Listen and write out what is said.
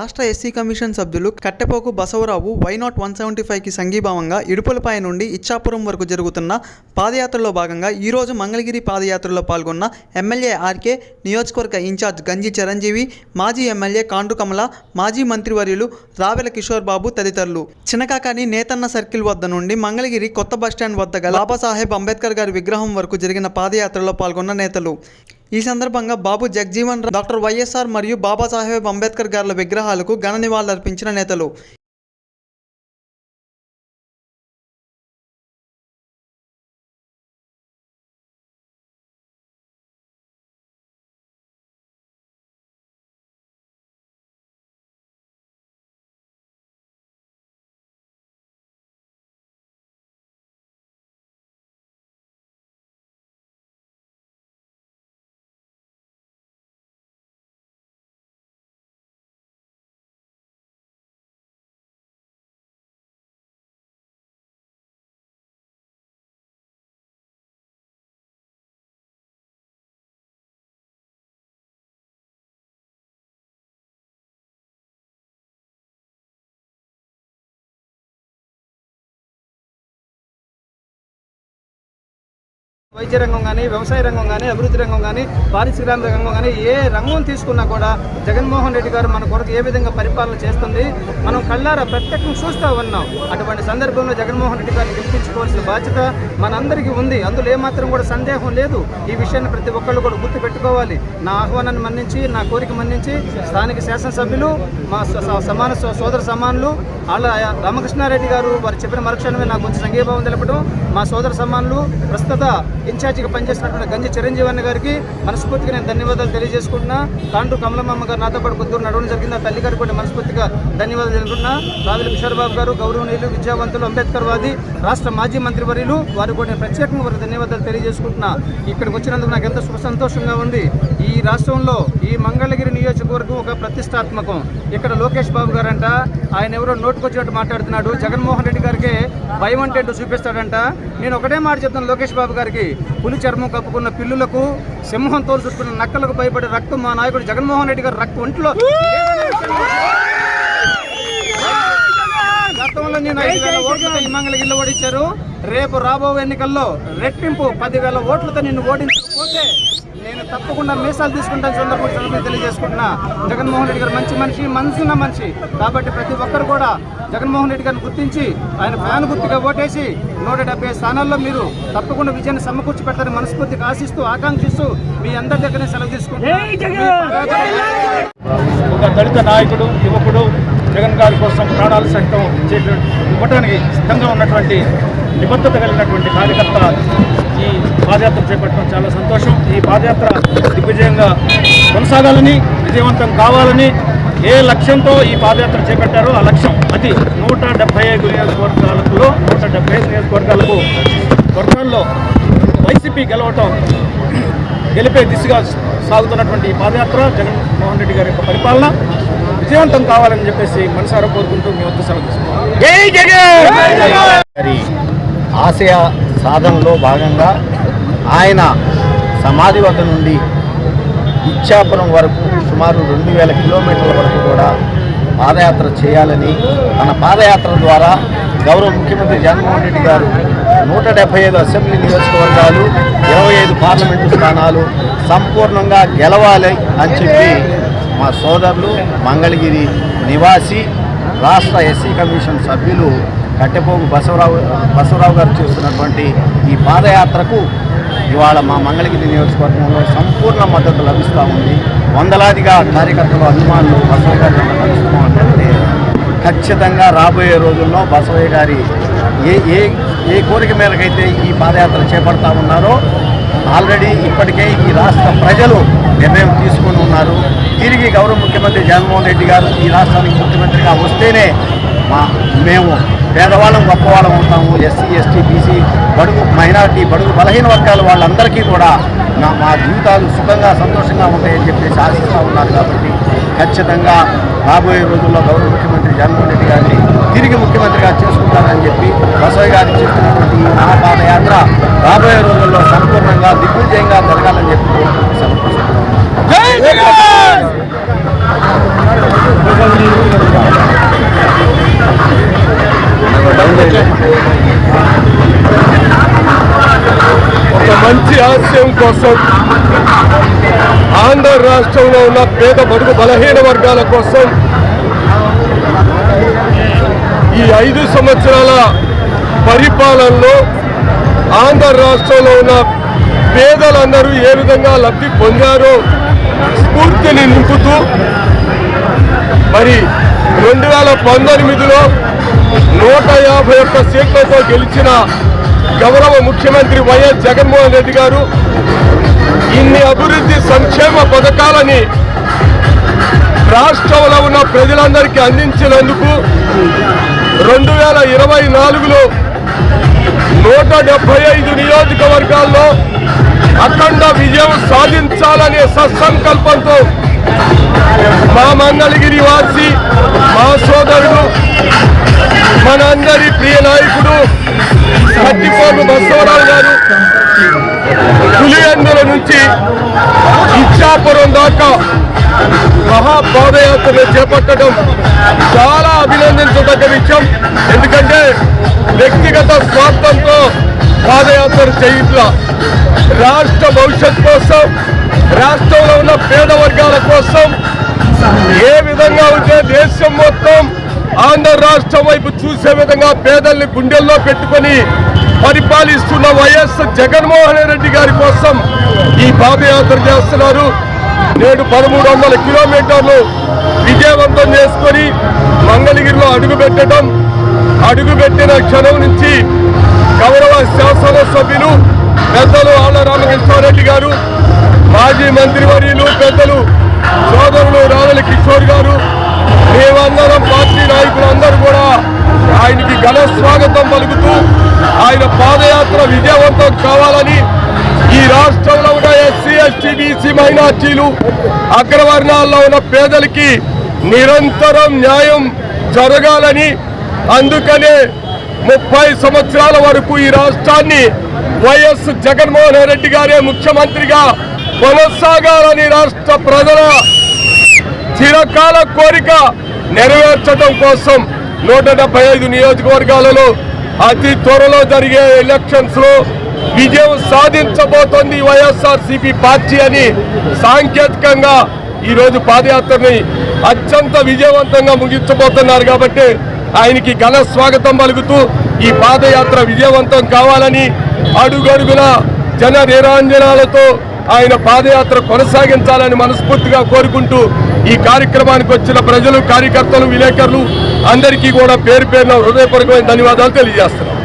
రాష్ట్ర SC commission సభ్యులు కట్టెపోకు Basavarao why not one seventy ఫైవ్కి సంఘీభావంగా ఇడుపులపై నుండి ఇచ్చాపురం వరకు జరుగుతున్న పాదయాత్రలో భాగంగా ఈరోజు మంగళగిరి పాదయాత్రలో పాల్గొన్న ఎమ్మెల్యే ఆర్కే నియోజకవర్గ ఇన్ఛార్జ్ గంజి చిరంజీవి మాజీ ఎమ్మెల్యే కాండు కమల మాజీ మంత్రివర్యులు రావెల కిషోర్ బాబు తదితరులు. చినకాకాని నేతన్న సర్కిల్ వద్ద నుండి మంగళగిరి కొత్త బస్టాండ్ వద్ద గల బాబాసాహెబ్ అంబేద్కర్ గారి విగ్రహం వరకు జరిగిన పాదయాత్రలో పాల్గొన్న నేతలు. ఈ సందర్భంగా బాబు జగ్జీవన్ డాక్టర్ వైఎస్ఆర్ మరియు బాబాసాహెబ్ అంబేద్కర్ గార్ల విగ్రహాలకు ఘన నివాళులర్పించిన నేతలు. వైద్య రంగం కానీ వ్యవసాయ రంగం కానీ అభివృద్ధి రంగం కానీ పారిశ్రామిక రంగం కానీ ఏ రంగం తీసుకున్నా కూడా జగన్మోహన్ రెడ్డి గారు మన కొరకు ఏ విధంగా పరిపాలన చేస్తుంది మనం కళ్ళారా ప్రత్యక్షం చూస్తూ ఉన్నాం. అటువంటి సందర్భంలో జగన్మోహన్ రెడ్డి గారిని గెలిపించుకోవాల్సిన బాధ్యత మనందరికీ ఉంది. అందులో ఏమాత్రం కూడా సందేహం లేదు. ఈ విషయాన్ని ప్రతి ఒక్కళ్ళు కూడా గుర్తు పెట్టుకోవాలి నా ఆహ్వానాన్ని మన్నించి నా కోరిక మన్నించి స్థానిక శాసనసభ్యులు మా స- స- సమాన సో- సోదర సమానులు వాళ్ళ రామకృష్ణారెడ్డి గారు వారు చెప్పిన మరుక్షణమే నాకు కొంచెం సంఘీభావం తెలపడం మా సోదర సమానులు ప్రస్తుత ఇన్ఛార్జిగా పనిచేసినటువంటి గంజి చిరంజీవి అన్న గారికి మనస్ఫూర్తిగా నేను ధన్యవాదాలు తెలియజేసుకుంటున్నా. తాండ్రు కమలమ్మ గారు నాతో పాటు కొద్దిగా నడవడం జరిగింది. ఆ తల్లి గారికి కూడా మనస్ఫూర్తిగా ధన్యవాదాలు తెలుపుతున్నా. రావిల కిషోర్బాబు గారు గౌరవనీయులు విద్యావంతులు అంబేద్కర్ వాది రాష్ట్ర మాజీ మంత్రివర్యులు వారు కూడా నేను ప్రత్యేకంగా వారికి ధన్యవాదాలు తెలియజేసుకుంటున్నా. ఇక్కడికి వచ్చినందుకు నాకు ఎంతో శుభ సంతోషంగా ఉంది. ఈ రాష్ట్రంలో ఈ మంగళగిరి నియోజకవర్గం ఒక ప్రతిష్టాత్మకం. ఇక్కడ లోకేష్ బాబు గారంట ఆయన ఎవరో నోటుకొచ్చినట్టు మాట్లాడుతున్నాడు. జగన్మోహన్ రెడ్డి గారికి భయం అంటే చూపిస్తాడంట. నేను ఒకటే మాట చెప్తాను లోకేష్ బాబు గారికి. పులి చర్మం కప్పుకున్న పిల్లులకు సింహం తోలు చుట్టుకున్న నక్కలకు భయపడే రక్తం మా నాయకుడు జగన్మోహన్ రెడ్డి గారు రక్తం ఒంట్లో. గతంలో నేను ఐదు వేల ఓట్లతో ఈ ఇల్లు ఓడించారు రేపు రాబో ఎన్నికల్లో రెట్టింపు పదివేల ఓట్లతో నిన్ను ఓడించకపోతే తప్పకుండా మీసాలు తీసుకుంటాను సందర్భంగా సందర్భంగా తెలియజేసుకుంటున్నా. జగన్మోహన్ రెడ్డి గారు మంచి మనిషి మనసున్న మనిషి. కాబట్టి ప్రతి ఒక్కరు కూడా జగన్మోహన్ రెడ్డి గారిని గుర్తించి ఆయన ఫ్యాన్ గుర్తుగా ఓటేసి నూట డెబ్బై స్థానాల్లో మీరు తప్పకుండా విజయాన్ని సమకూర్చి పెడతారని మనస్ఫూర్తిగా ఆశిస్తూ ఆకాంక్షిస్తూ మీ అందరి దగ్గర సెలవు తీసుకుంటున్నాను ఒక దళిత నాయకుడు యువకుడు జగన్ గారి కోసం ప్రాణాలు సహితం ఇవ్వడానికి సిద్ధంగా ఉన్నటువంటి నిబద్ధత కలిగినటువంటి కార్యకర్త ఈ పాదయాత్ర చేపట్టడం చాలా సంతోషం. ఈ పాదయాత్ర దిగ్విజయంగా కొనసాగాలని విజయవంతం కావాలని ఏ లక్ష్యంతో ఈ పాదయాత్ర చేపట్టారో ఆ లక్ష్యం అది నూట డెబ్బై ఐదు నియోజకవర్గాలలో నూట డెబ్బై ఐదు నియోజకవర్గాలకు వర్గాల్లో వైసీపీ గెలవటం గెలిపే దిశగా సాగుతున్నటువంటి ఈ పాదయాత్ర జగన్మోహన్ రెడ్డి గారి యొక్క పరిపాలన విజయవంతం కావాలని చెప్పేసి మనసారా కోరుకుంటూ మీ వద్ద సెలవు గారి ఆశయ సాధనలో భాగంగా ఆయన సమాధి వద్ద నుండి ఇచ్చాపురం వరకు సుమారు రెండు వేల కిలోమీటర్ల వరకు కూడా పాదయాత్ర చేయాలని తన పాదయాత్ర ద్వారా గౌరవ ముఖ్యమంత్రి జగన్మోహన్ రెడ్డి గారు నూట డెబ్బై ఐదు అసెంబ్లీ నియోజకవర్గాలు ఇరవై ఐదు పార్లమెంటు స్థానాలు సంపూర్ణంగా గెలవాలి అని చెప్పి మా సోదరులు మంగళగిరి నివాసి రాష్ట్ర ఎస్సీ కమిషన్ సభ్యులు కట్టెపోగు బసవరావు బసవరావు గారు చేస్తున్నటువంటి ఈ పాదయాత్రకు ఇవాళ మా మంగళగిరి నియోజకవర్గంలో సంపూర్ణ మద్దతు లభిస్తూ ఉంది. వందలాదిగా కార్యకర్తలు అభిమానులు బసవయ్య గారి వెంట ఖచ్చితంగా రాబోయే రోజుల్లో బసవయ్య గారి ఏ ఏ ఏ కోరిక మేరకైతే ఈ పాదయాత్ర చేపడతా ఉన్నారో ఆల్రెడీ ఇప్పటికే ఈ రాష్ట్ర ప్రజలు నిర్ణయం తీసుకొని ఉన్నారు. తిరిగి గౌరవ ముఖ్యమంత్రి జగన్మోహన్ రెడ్డి గారు ఈ రాష్ట్రానికి ముఖ్యమంత్రిగా వస్తేనే మా మేము పేదవాళ్ళం గొప్పవాళ్ళం ఎస్సీ ఎస్టీ బీసీ బడుగు మైనార్టీ బడుగు బలహీన వర్గాల వాళ్ళందరికీ కూడా నా మా జీవితాలు సుఖంగా సంతోషంగా ఉంటాయని చెప్పేసి ఆశిస్తూ ఉన్నారు కాబట్టి ఖచ్చితంగా రాబోయే రోజుల్లో గౌరవ ముఖ్యమంత్రి జగన్మోహన్ రెడ్డి గారిని తిరిగి ముఖ్యమంత్రిగా చేసుకుంటానని చెప్పి బసవ గారి చేస్తున్నటువంటి ఈ మహాపాదయాత్ర రాబోయే రోజుల్లో సంపూర్ణంగా దిగ్విజయంగా జరగాలని చెప్పి సమర్పిస్తున్నాను మంచి ఆశయం కోసం ఆంధ్ర రాష్ట్రంలో ఉన్న పేద బడుగు బలహీన వర్గాల కోసం ఈ ఐదు సంవత్సరాల పరిపాలనలో ఆంధ్ర రాష్ట్రంలో ఉన్న పేదలందరూ ఏ విధంగా లబ్ధి పొందారో స్ఫూర్తిని నింపుతూ మరి రెండు వేల పంతొమ్మిదిలో నూట యాభై ఒక్క సీట్లతో గెలిచిన గౌరవ ముఖ్యమంత్రి వైఎస్ జగన్మోహన్ రెడ్డి గారు ఇన్ని అభివృద్ధి సంక్షేమ పథకాలని రాష్ట్రంలో ఉన్న ప్రజలందరికీ అందించినందుకు రెండు వేల ఇరవై నాలుగులో నూట డెబ్బై ఐదు నియోజకవర్గాల్లో అఖండ విజయం సాధించాలనే సత్సంకల్పంతో మా మంగళగిరి వాసి మా సోదరుడు మనందరి ప్రియ నాయకుడు కట్టిపోటు బసవరావు గారు పులియందుల నుంచి ఇచ్చాపురం దాకా మహాపాదయాత్రను చేపట్టడం చాలా అభినందించదగ్గ విషయం. ఎందుకంటే వ్యక్తిగత స్వార్థంతో పాదయాత్ర చేయట్లా రాష్ట్ర భవిష్యత్ కోసం రాష్ట్రంలో ఉన్న పేద వర్గాల కోసం ఏ విధంగా ఉంటే దేశం మొత్తం ఆంధ్ర రాష్ట్రం వైపు చూసే విధంగా పేదల్ని గుండెల్లో పెట్టుకొని పరిపాలిస్తున్న వైఎస్ జగన్మోహన్ రెడ్డి గారి కోసం ఈ పాదయాత్ర చేస్తున్నారు. నేడు పదమూడు వందల కిలోమీటర్లు విజయవంతం చేసుకొని మంగళగిరిలో అడుగుపెట్టడం అడుగుపెట్టిన క్షణం నుంచి గౌరవ శాసనసభ్యులు పెద్దలు ఆళ్ళ రామకృష్ణారెడ్డి గారు మాజీ మంత్రివర్యులు పెద్దలు సోదరులు రావుల కిషోర్ గారు మేమందరం పార్టీ నాయకులందరూ కూడా ఆయనకి ఘన స్వాగతం పలుకుతూ ఆయన పాదయాత్ర విజయవంతం కావాలని ఈ రాష్ట్రంలో ఉన్న ఎస్సీ ఎస్టీ బీసీ మైనార్టీలు అగ్రవర్ణాల్లో ఉన్న పేదలకి నిరంతరం న్యాయం జరగాలని అందుకనే ముప్పై సంవత్సరాల వరకు ఈ రాష్ట్రాన్ని వైఎస్ జగన్మోహన్ రెడ్డి గారే ముఖ్యమంత్రిగా కొనసాగాలని రాష్ట్ర ప్రజల చిరకాల కోరిక నెరవేర్చడం కోసం నూట డెబ్బై ఐదు నియోజకవర్గాలలో అతి త్వరలో జరిగే ఎలక్షన్స్లో విజయం సాధించబోతోంది వైఎస్ఆర్సీపీ పార్టీ అని సాంకేతికంగా ఈరోజు పాదయాత్రని అత్యంత విజయవంతంగా ముగించబోతున్నారు కాబట్టి ఆయనకి ఘన స్వాగతం పలుకుతూ ఈ పాదయాత్ర విజయవంతం కావాలని అడుగడుగున జన నిరాంజనాలతో ఆయన పాదయాత్ర కొనసాగించాలని మనస్ఫూర్తిగా కోరుకుంటూ ఈ కార్యక్రమానికి వచ్చిన ప్రజలు కార్యకర్తలు విలేకరులు అందరికీ కూడా పేరు పేరున హృదయపూర్వకమైన ధన్యవాదాలు తెలియజేస్తున్నాం.